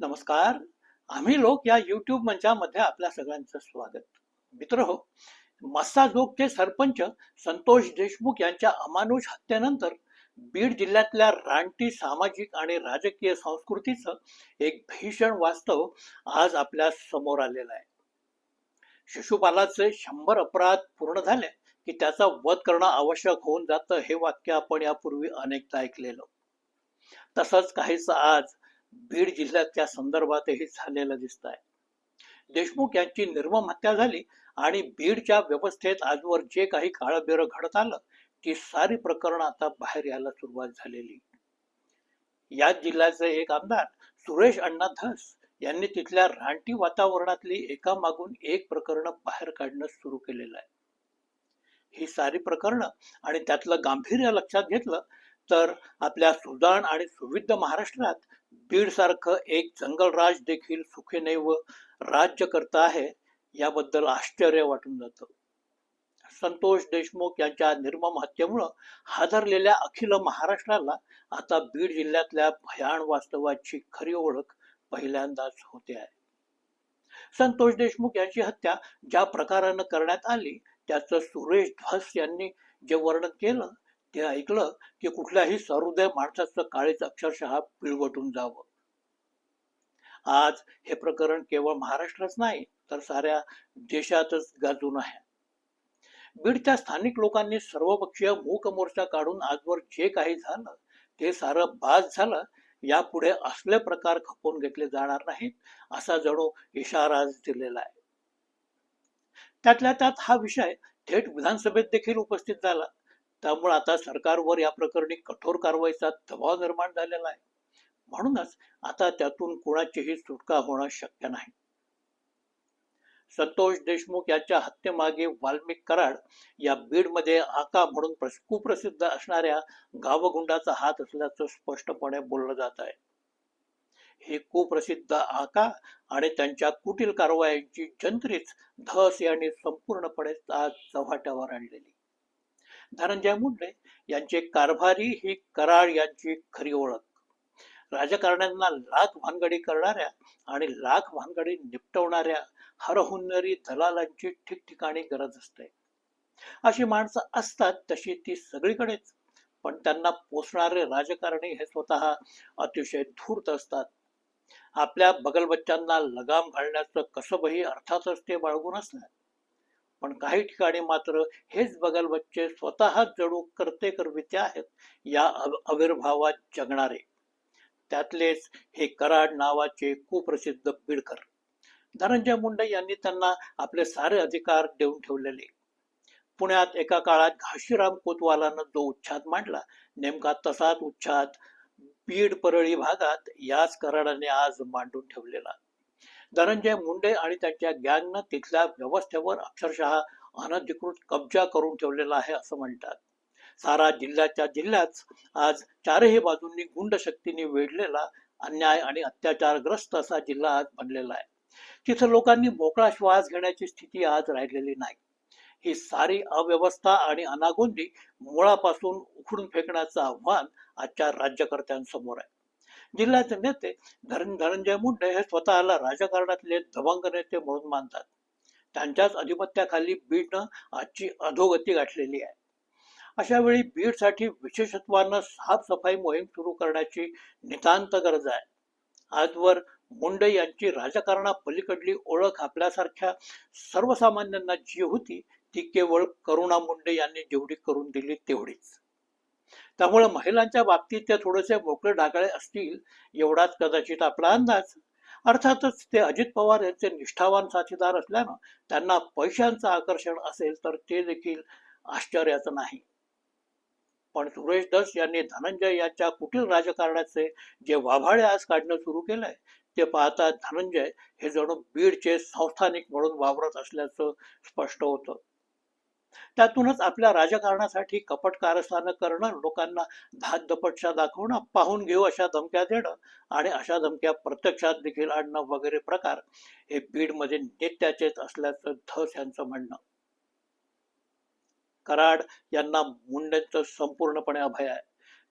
नमस्कार. आम्ही लोक या युट्यूब मंचामध्ये आपल्या सगळ्यांचं स्वागत. मित्र हो मस्साजोगचे सरपंच संतोष देशमुख यांच्या अमानुष हत्येनंतर बीड जिल्ह्यातल्या रानटी सामाजिक आणि राजकीय संस्कृतीचं एक भीषण वास्तव आज आपल्यासमोर आलेलं आहे. शिशुपालाचे शंभर अपराध पूर्ण झाले की त्याचा वध करणं आवश्यक होऊन जातं हे वाक्य आपण यापूर्वी अनेकदा ऐकलेलं. तसंच काहीच आज बीड जिल्ह्याच्या संदर्भातही झालेलं दिसत आहे देशमुख यांची निर्मम हत्या झाली आणि बीडच्या व्यवस्थेत आजवर जे काही काळबेरं घडत आलं ती सारी प्रकरण आता बाहेर यायला सुरुवात झालेली. याच जिल्ह्याचे एक आमदार सुरेश अण्णा धस यांनी तिथल्या रानटी वातावरणातली एका मागून एक प्रकरण बाहेर काढणं सुरू केलेलं आहे. ही सारी प्रकरण आणि त्यातलं गांभीर्य लक्षात घेतलं तर आपल्या सुदान आणि सुविध महाराष्ट्रात बीड सारखं एक जंगलराज देखील सुखेने व राज्य करत आहे याबद्दल आश्चर्य वाटून जातं. संतोष देशमुख यांच्या निर्मम हत्येमुळं हादरलेल्या अखिल महाराष्ट्राला आता बीड जिल्ह्यातल्या भयान वास्तवाची खरी ओळख पहिल्यांदाच होते आहे. संतोष देशमुख यांची हत्या ज्या प्रकारानं करण्यात आली त्याचं सुरेश ध्वस यांनी जे वर्णन केलं ते ऐकलं की कुठल्याही सहृदय माणसाचं काळीच अक्षरशः पिळवटून जावं. आज हे प्रकरण केवळ महाराष्ट्रच नाही तर साऱ्या देशातच गाजून आहे. बीडच्या स्थानिक लोकांनी सर्वपक्षीय मूक मोर्चा काढून आजवर जे काही झालं ते सारं बाद झालं यापुढे असले प्रकार खपवून घेतले जाणार नाहीत असा जणू इशाराच दिलेला आहे. त्यातल्या त्यात हा विषय थेट विधानसभेत देखील उपस्थित झाला. त्यामुळे आता सरकारवर या प्रकरणी कठोर कारवाईचा दबाव निर्माण झालेला आहे. म्हणूनच आता त्यातून कोणाचीही सुटका होणं शक्य नाही. संतोष देशमुख याच्या हत्येमागे वाल्मिक कराड या बीडमध्ये आका म्हणून कुप्रसिद्ध असणाऱ्या गावगुंडाचा हात असल्याचं स्पष्टपणे बोललं जात आहे. हे कुप्रसिद्ध आका आणि त्यांच्या कुटील कारवायांची जंत्रीच धस यांनी संपूर्णपणे आज चव्हाट्यावर आणलेली. धनंजय मुंडे यांचे कारभारी ही कराड यांची खरी ओळख. राजकारण्यांना लाख भानगडी करणाऱ्या आणि लाख भानगडी निपटवणाऱ्या हरहुन्नरी दलालांची ठिकठिकाणी गरज असते. अशी माणसं असतात तशी ती सगळीकडेच पण त्यांना पोचणारे राजकारणी हे स्वतः अतिशय धूर्त असतात. आपल्या बगलबच्च्यांना लगाम घालण्याचं कसबही अर्थातच ते बाळगून असतात. पण काही ठिकाणी मात्र हेच बगलबच्चे स्वतः जणू करते करविते आहेत या आविर्भावात जगणारे. त्यातलेच हे कराड नावाचे कुप्रसिद्ध बीडकर. धनंजय मुंडे यांनी त्यांना आपले सारे अधिकार देऊन ठेवलेले. पुण्यात एका काळात घाशीराम कोतवालानं जो उच्छाद मांडला नेमका तसाच उच्छाद बीड परळी भागात याच कराडाने आज मांडून ठेवलेला. धनंजय मुंडे आणि त्यांच्या गँगनं तिथल्या व्यवस्थेवर अक्षरशः अनधिकृत कब्जा करून ठेवलेला आहे असं म्हणतात. सारा जिल्ह्याच्या जिल्ह्यात आज चारही बाजूंनी गुंड शक्तीने वेढलेला अन्याय आणि अत्याचारग्रस्त असा जिल्हा आज बनलेला आहे. तिथं लोकांनी मोकळा श्वास घेण्याची स्थिती आज राहिलेली नाही. ही सारी अव्यवस्था आणि अनागोंदी मुळापासून उखडून फेकण्याचं आव्हान आजच्या राज्यकर्त्यांसमोर आहे. जिल्ह्याचे नेते धरण धनंजय मुंडे हे स्वतःला राजकारणातले दबंग नेते म्हणून मानतात. त्यांच्याच अधिपत्याखाली बीडनं आजची अधोगती गाठलेली आहे. अशा वेळी बीडसाठी विशेषत्वानं साफसफाई मोहीम सुरू करण्याची नितांत गरज आहे. आजवर मुंडे यांची राजकारणा पलीकडली ओळख आपल्यासारख्या सर्वसामान्यांना जी होती ती केवळ करुणा मुंडे यांनी जेवढी करून दिली तेवढीच. त्यामुळे महिलांच्या बाबतीत ते थोडेसे मोकळे ढाकळे असतील एवढाच कदाचित आपला अंदाज. अर्थातच ते अजित पवार यांचे निष्ठावान साथीदार असल्यानं त्यांना पैशांचं आकर्षण असेल तर ते देखील आश्चर्याचं नाही. पण सुरेश दस यांनी धनंजय यांच्या कुटील राजकारणाचे जे वाभाळे आज काढणं सुरू केलंय ते पाहता धनंजय हे जणू बीडचे संस्थानिक म्हणून वावरत असल्याचं स्पष्ट होतं. त्यातूनच आपल्या राजकारणासाठी कपट कारस्थानं करणं लोकांना धाक दपटशा दाखवणं पाहून घेऊ अशा धमक्या देणं आणि अशा धमक्या प्रत्यक्षात देखील आणणं वगैरे प्रकार हे बीडमध्ये नित्याचेच असल्याचं धस यांचं म्हणणं. कराड यांना मुंडेंचं संपूर्णपणे अभय आहे.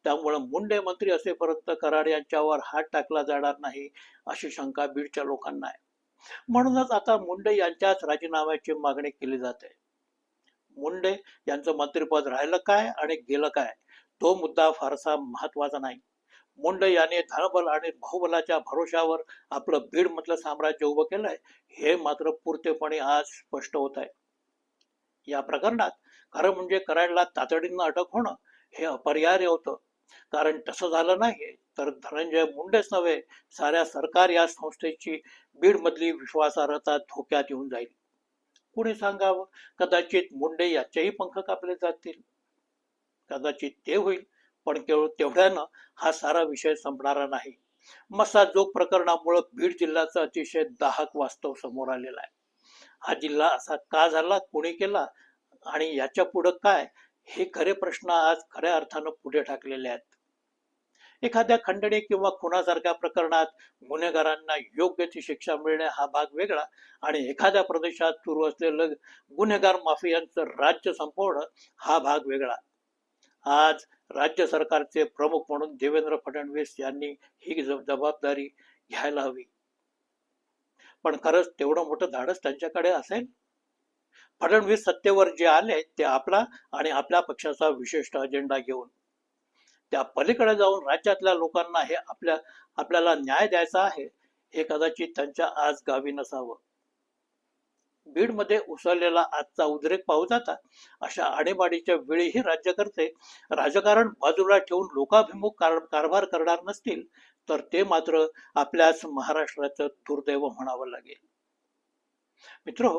त्यामुळे मुंडे मंत्री असेपर्यंत कराड यांच्यावर हात टाकला जाणार नाही अशी शंका बीडच्या लोकांना आहे. म्हणूनच आता मुंडे यांच्याच राजीनाम्याची मागणी केली जाते. मुंडे यांचं मंत्रिपद राहिलं काय आणि गेलं काय? तो मुद्दा फारसा महत्त्वाचा नाही. मुंडे यांनी धनबल आणि बाहुबलाच्या भरोशावर आपलं बीड मधलं साम्राज्य उभं केलंय हे मात्र पुरतेपणे आज स्पष्ट होत आहे. या प्रकरणात खरं म्हणजे कराडला तातडीनं अटक होणं हे अपरिहार्य होतं. कारण तसं झालं नाही तर धनंजय मुंडेच नव्हे साऱ्या सरकार या संस्थेची बीड मधली विश्वासार्हता धोक्यात येऊन जाईल. कुणी सांगावं? कदाचित मुंडे याचेही पंख कापले जातील. कदाचित ते होईल पण केवळ तेवढ्यानं हा सारा विषय संपणारा नाही. मसाजोग प्रकरणामुळे बीड जिल्ह्याचा अतिशय दाहक वास्तव समोर आलेला आहे. हा जिल्हा असा का झाला कोणी केला आणि याच्या पुढं काय? हे खरे प्रश्न आज खऱ्या अर्थानं पुढे टाकलेले आहेत. एखाद्या खंडणी किंवा खुनासारख्या प्रकरणात गुन्हेगारांना योग्य ती शिक्षा मिळणे हा भाग वेगळा आणि एखाद्या प्रदेशात सुरू असलेलं गुन्हेगार माफियांचं राज्य संपवणं हा भाग वेगळा. आज राज्य सरकारचे प्रमुख म्हणून देवेंद्र फडणवीस यांनी ही जबाबदारी घ्यायला हवी. पण खरंच तेवढं मोठं धाडस त्यांच्याकडे असेल? फडणवीस सत्तेवर जे आले ते आपला आणि आपल्या पक्षाचा विशिष्ट अजेंडा घेऊन. त्या पलीकडे जाऊन राज्यातल्या लोकांना हे आपल्या आपल्याला न्याय द्यायचा आहे हे कदाचित त्यांच्या आज गावी नसावं. बीडमध्ये उसळलेला आजचा उद्रेक पाहू जाता अशा आणीबाणीच्या वेळीही राज्यकर्ते राजकारण बाजूला ठेवून लोकाभिमुख कार कारभार करणार नसतील तर ते मात्र आपल्याच महाराष्ट्राचं दुर्दैव म्हणावं लागेल. मित्र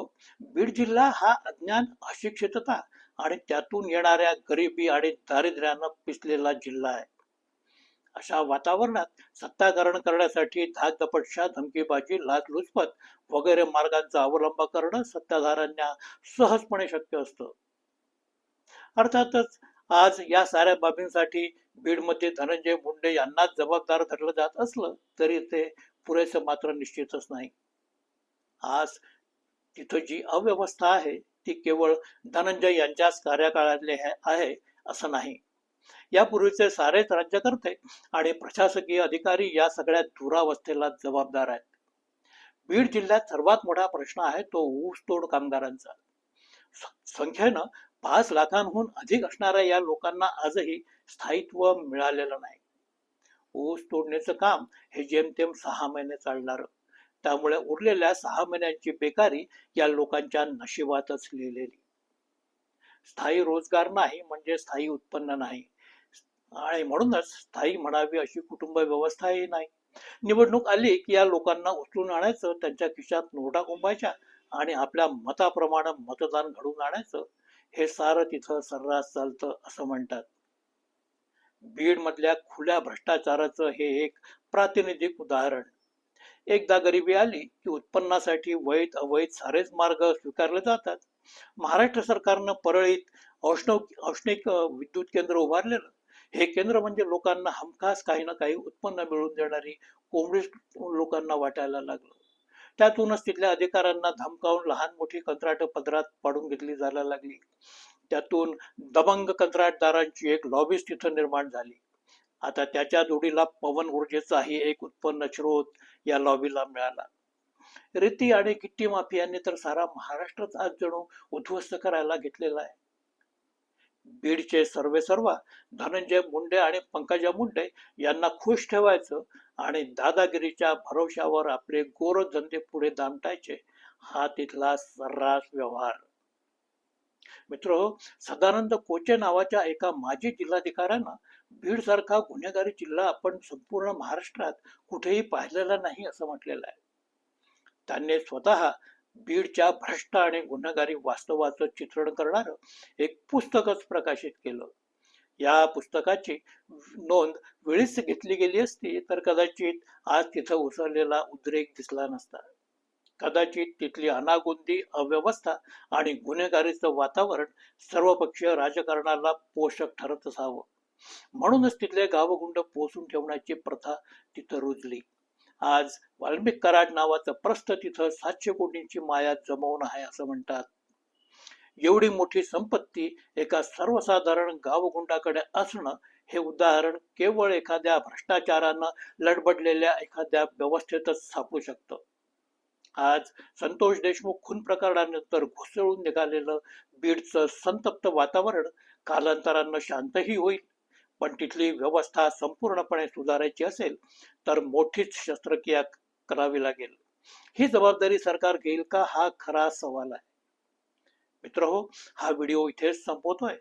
बीड जिल्हा हा अज्ञान अशिक्षितता आणि त्यातून येणाऱ्या गरिबी आणि दारिद्र्यानं पिसलेला जिल्हा आहे. अशा वातावरणात सत्ताकरण करण्यासाठी धाकदपटशा धमकीबाजी लाचलुचपत वगैरे मार्गांचा अवलंब करणं सत्ताधाऱ्यांना सहजपणे शक्य असतं. अर्थातच आज या साऱ्या बाबींसाठी बीडमध्ये धनंजय मुंडे यांनाच जबाबदार धरलं जात असलं तरी ते पुरेसं मात्र निश्चितच नाही. आज तिथं जी अव्यवस्था आहे ती केवळ धनंजय यांच्याच कार्यकाळातले आहे असं नाही. यापूर्वीचे सारेच राज्यकर्ते आणि प्रशासकीय अधिकारी या सगळ्या दुरावस्थेला जबाबदार आहेत. बीड जिल्ह्यात सर्वात मोठा प्रश्न आहे तो ऊसतोड कामगारांचा. संख्येनं पाच लाखांहून अधिक असणाऱ्या या लोकांना आजही स्थायित्व मिळालेलं नाही. ऊस तोडण्याचं काम हे जेमतेम सहा महिने चालणार. त्यामुळे उरलेल्या सहा महिन्यांची बेकारी या लोकांच्या नशिबातच लिहिलेली. स्थायी रोजगार नाही म्हणजे स्थायी उत्पन्न नाही. आणि म्हणूनच स्थायी म्हणावी अशी कुटुंब व्यवस्थाही नाही. निवडणूक आली की या लोकांना उचलून आणायचं त्यांच्या खिशात नोटा कोंबायच्या आणि आपल्या मताप्रमाणे मतदान घडवून आणायचं हे सारं तिथं सर्रास चालतं असं म्हणतात. बीड मधल्या खुल्या भ्रष्टाचाराचं हे एक प्रातिनिधिक उदाहरण. एकदा गरिबी आली की उत्पन्नासाठी वैध अवैध सारेच मार्ग स्वीकारले जातात. महाराष्ट्र सरकारनं परळीत औष्णव औष्णिक विद्युत केंद्र उभारलेलं. हे केंद्र म्हणजे लोकांना हमखास काही ना काही उत्पन्न मिळवून देणारी कोंबडी लोकांना वाटायला लागलं. त्यातूनच तिथल्या अधिकाऱ्यांना धमकावून लहान मोठी कंत्राट पदरात पाडून घेतली जायला लागली. त्यातून दबंग कंत्राटदारांची एक लॉबीज तिथं निर्माण झाली. आता त्याच्या जोडीला पवन ऊर्जेचाही एक उत्पन्न स्रोत या लॉबीला मिळाला. रेती आणि गिट्टी माफियांनी तर सारा महाराष्ट्रच आज जणू उद्ध्वस्त करायला घेतलेला आहे. बीडचे सर्वे सर्वा धनंजय मुंडे आणि पंकजा मुंडे यांना खुश ठेवायचं आणि दादागिरीच्या भरोशावर आपले गोर धंदे पुढे दामटायचे हा तिथला सर्रास व्यवहार. मित्र सदानंद कोचे नावाच्या एका माजी जिल्हाधिकाऱ्यानं बीड सारखा गुन्हेगारी जिल्हा आपण संपूर्ण महाराष्ट्रात कुठेही पाहिलेला नाही असं म्हटलेलं आहे. त्यांनी स्वतः बीडच्या भ्रष्ट आणि गुन्हेगारी वास्तवाचं चित्रण करणारं एक पुस्तकच प्रकाशित केलं. या पुस्तकाची नोंद वेळीच घेतली गेली असती तर कदाचित आज तिथं उसळलेला उद्रेक दिसला नसता. कदाचित तिथली अनागोंदी अव्यवस्था आणि गुन्हेगारीचं वातावरण सर्वपक्षीय राजकारणाला पोषक ठरत असावं. म्हणूनच तिथले गावगुंड पोसून ठेवण्याची प्रथा तिथं रुजली. आज वाल्मिक कराड नावाचं प्रस्थ तिथं सातशे कोटींची माया जमवून आहे असं म्हणतात. एवढी मोठी संपत्ती एका सर्वसाधारण गावगुंडाकडे असणं हे उदाहरण केवळ एखाद्या भ्रष्टाचारानं लडबडलेल्या एखाद्या व्यवस्थेतच सापडू शकतं. आज संतोष देशमुख खून प्रकरणानंतर घुसळून निघालेलं बीडचं संतप्त वातावरण कालांतरानं शांतही होईल. पण तिथली व्यवस्था संपूर्णपणे सुधारायची असेल तर मोठीच शस्त्रक्रिया करावी लागेल. ही जबाबदारी सरकार घेईल का? हा खरा सवाल आहे. मित्र हो हा व्हिडिओ इथेच संपवतोय.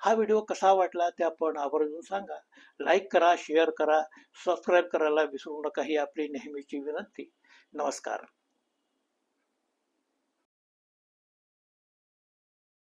हा व्हिडिओ कसा वाटला ते आपण आवर्जून सांगा. लाईक करा शेअर करा सबस्क्राईब करायला विसरू नका ही आपली नेहमीची विनंती. नमस्कार.